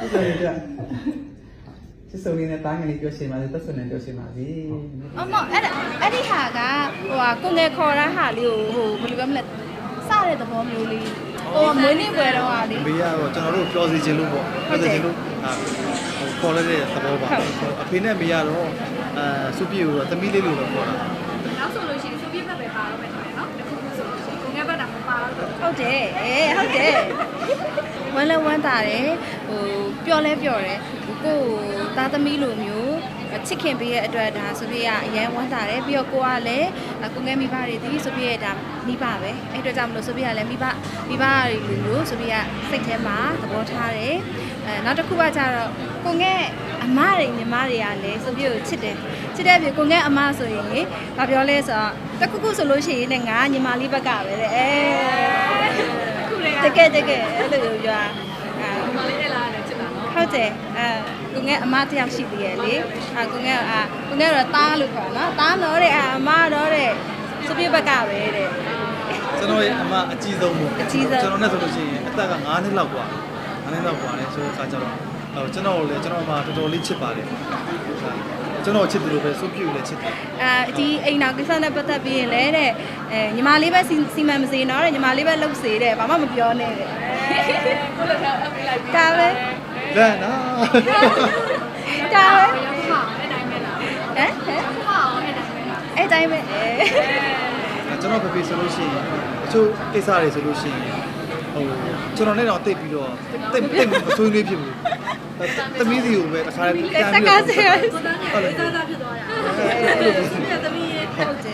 ဒီဆိုရင်ချစ်စုံလေးနဲ့တားငယ်လေးပြောရှင်ပါလေသက်ဆွနဲ့ပြောရှင်ပါလေအမအဲ့ဒါအဲ့ဒီဟာကဟိုဟာကိုငယ်ခေါ်တဲ့ဟာလေးကိုဟိုဘယ်လိုပြောမလဲစတဲ့သဘောမျိုးလေးဟိုမွေးနေ့ပွဲတော့ဟာလေးဘေးကတော့ကျွန်တော်တို့ပြောစီခြင်းလို့ပေါ့ဟုတ်ပြောတယ်စီခြင်းလို့အာဟိုခေါ်လိုက်တဲ့သဘောပါဟုတ်အဖေနဲ့မေကတော့အာစုပြေကိုတော့သမီးလေးလို့တော့ခေါ်တာနောက်ဆိုလို့ရှိရင်ဆိုပြည့်ဘက်ပဲပါတော့မယ်ထင်တယ်နော်တစ်ခုခုဆိုလို့ရှိရင်ကိုငယ်ဘက်တာမပါတော့ဘူးဟုတ်တယ်အေးဟုတ်တယ်ဝမ်းလဲဝမ်းသာတယ် ဟိုပျော်လဲပျော်တယ်ကိုကိုသားသမီးလိုမျိုးချစ်ခင်ပေးရဲ့အတွက်ဒါဆိုပြကအရန်ဝမ်းသာတယ်ပြီးတော့ကိုကလည်းကိုငယ်မိဘတွေဒီဆိုပြရဲ့ဒါမိဘပဲအဲ့အတွက်ကြောင့်မလို့ဆိုပြကလည်းမိဘမိဘတွေလိုမျိုးဆိုပြကစိတ်ထဲမှာသဘောထားတယ်အဲနောက်တစ်ခုကကြတော့ကိုငယ်အမတွေညီမတွေကလည်းဆိုပြကိုချစ်တယ်ချစ်တဲ့ပြေကိုငယ်အမဆိုရင်ဘာပြောလဲဆိုတော့တစ်ခုခုဆိုလို့ရှိရင်လည်းငါညီမလေးဘက်ကပဲတဲ့အဲခုလေးတကယ်တကယ်အဲ့လိုမျိုးပြောအာ မလေးနဲ့လာတယ်ချစ်တာနော် ဟုတ်တယ်အဲကိုငယ်အမတစ်ယောက်ရှိသေးရဲ့လေအာကိုငယ်အာကိုငယ်တော့တားလို့ခေါ်နော်တားတော့တဲ့အာအမတော့တဲ့စပြဘက်ကပဲတဲ့ ကျွန်တော်ရဲ့အမအကြီးဆုံးပေါ့ အကြီးဆုံး ကျွန်တော်နဲ့ဆိုလို့ရှိရင်အသက်က9နှစ်လောက်กว่า9နှစ်လောက်กว่าလဲဆိုတော့အခါကျတော့ဟိုကျွန်တော်ကိုလည်းကျွန်တော်အမတော်တော်လေးချစ်ပါတယ်ကျွန်တော်ချစ်တယ်လို့ပဲစုပြေကိုလည်းချစ်တယ် အာဒီအိမ်နောက်ကိစ္စနဲ့ပတ်သက်ပြီးရင်လည်းတဲ့အဲညီမလေးပဲစီစီမံမစေနော်တဲ့ညီမလေးပဲလှုပ်စေတဲ့ဘာမှမပြောနဲ့တဲ့ ကိုလည်း လမ်းနာဒါပဲဘယ်ရောက်မှအဲ့တိုင်းပဲလားဟမ်ဟမ်ဟောအဲ့တိုင်းပဲလားအဲ့တိုင်းပဲအဲကျွန်တော်ဖေဖေဆိုလို့ရှိရင်အချို့ကိစ္စတွေဆိုလို့ရှိရင်ဟိုကျွန်တော်နဲ့တော့တိတ်ပြီးတော့တိတ်တိတ်မဆွေးနွေးဖြစ်ဘူးသမီးစီကိုပဲတစ်ခါတည်းတက္ကသိုလ်ကိုတန်းနဲ့ဝိသသားဖြစ်သွားတာဆိုပြသမီးရဲ့ဟုတ်တယ်